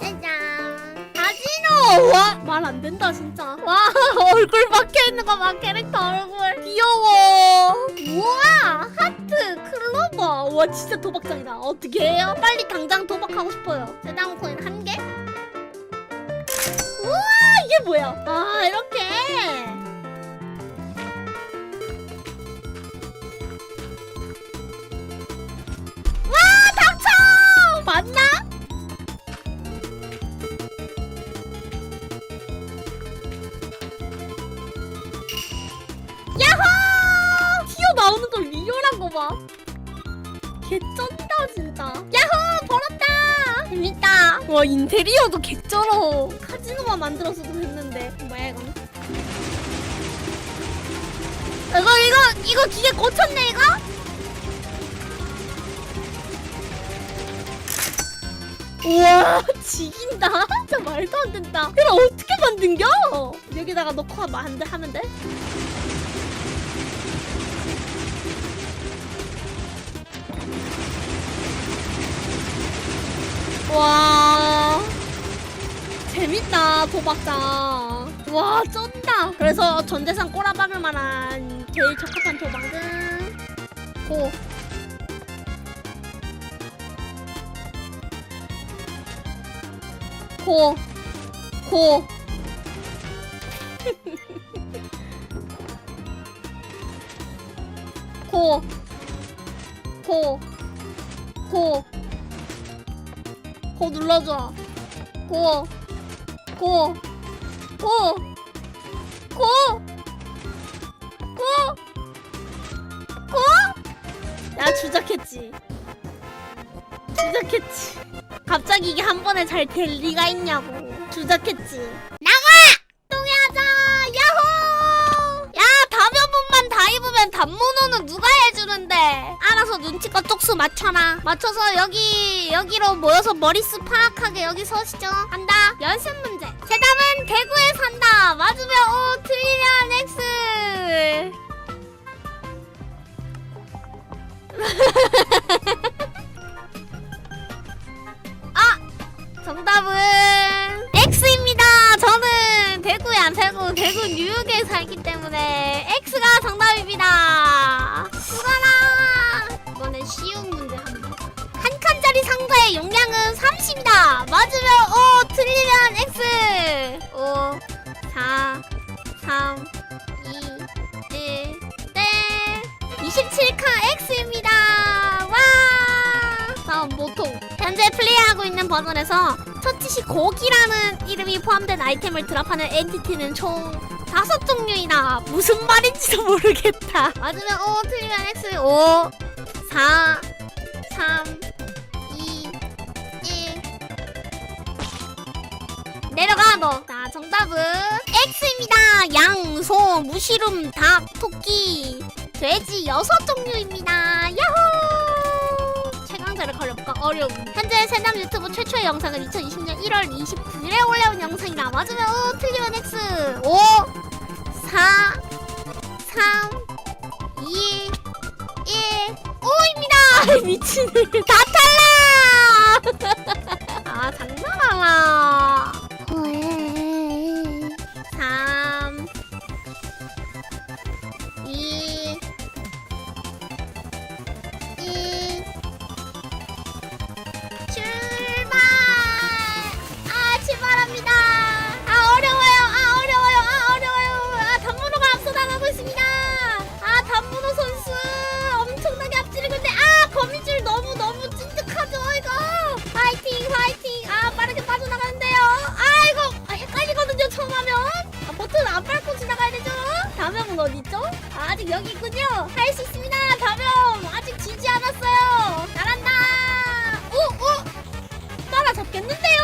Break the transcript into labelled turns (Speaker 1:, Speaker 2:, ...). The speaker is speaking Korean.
Speaker 1: 짜잔. 아지노! 와, 말 안 된다, 진짜. 와, 얼굴 박혀 있는 거 봐, 캐릭터 얼굴. 귀여워. 우와, 하트, 클로버. 와, 진짜 도박장이다. 어떻게 해요? 빨리 당장 도박하고 싶어요. 세당 코인 한 개? 우와, 이게 뭐야? 아, 이렇게. 야호! 튀어나오는 거 리얼한 거 봐. 개쩐다 진짜. 야호! 벌었다! 재밌다. 와 인테리어도 개쩔어. 카지노만 만들었어도 됐는데. 뭐야 이건? 이거 이거 이거 기계 고쳤네 이거? 우와 지긴다 진짜 말도 안 된다 이걸 어떻게 만든겨 여기다가 넣고 만 하면 돼? 도박장. 와 쩐다. 그래서 전재산 꼬라박을 만한 제일 적합한 도박은 고. 고, 고. 고, 고, 고, 고 눌러줘. 고, 고, 고, 고, 고, 고. 야 주작했지. 주작했지. 갑자기 이게 한 번에 잘 될 리가 있냐고 주작했지 나가! 똥해하자 야호! 야 번만 다 입으면 누가 해주는데. 알아서 눈치껏 쪽수 맞춰라 맞춰서 여기 여기로 모여서 머리수 파악하게 여기 서시죠. 한다. 연습 문제. 세담은 대구에 산다. 맞으면 O 틀리면 X. 정답은 X입니다. 저는 대구에 안 살고 대구 뉴욕에 살기 때문에 X가 정답입니다. 의 용량은 30이다. 맞으면 O, 틀리면 X. 5, 4, 3, 2, 1, 땡. 27칸 X입니다. 와. 다음 모통. 현재 플레이하고 있는 버전에서 처치시 고기라는 이름이 포함된 아이템을 드랍하는 엔티티는 총 다섯 종류이다. 무슨 말인지도 모르겠다. 맞으면 O, 틀리면 X. 5, 4, 3, 내려가 너. 자, 정답은 X입니다. 양, 소, 무시름, 닭, 토끼, 돼지 여섯 종류입니다. 야호! 최강자를 걸려볼까? 어려움. 현재 새남 유튜브 최초의 영상은 2020년 1월 29일에 올라온 영상이라 맞으면 O, 틀리면 X. 5, 4, 3, 2, 1. O입니다. 미친을 다 탈락. 아 장난하나. 아, 아직 여기 있군요. 할 수 있습니다, 다명. 아직 지지 않았어요. 잘한다. 오, 오. 따라잡겠는데요?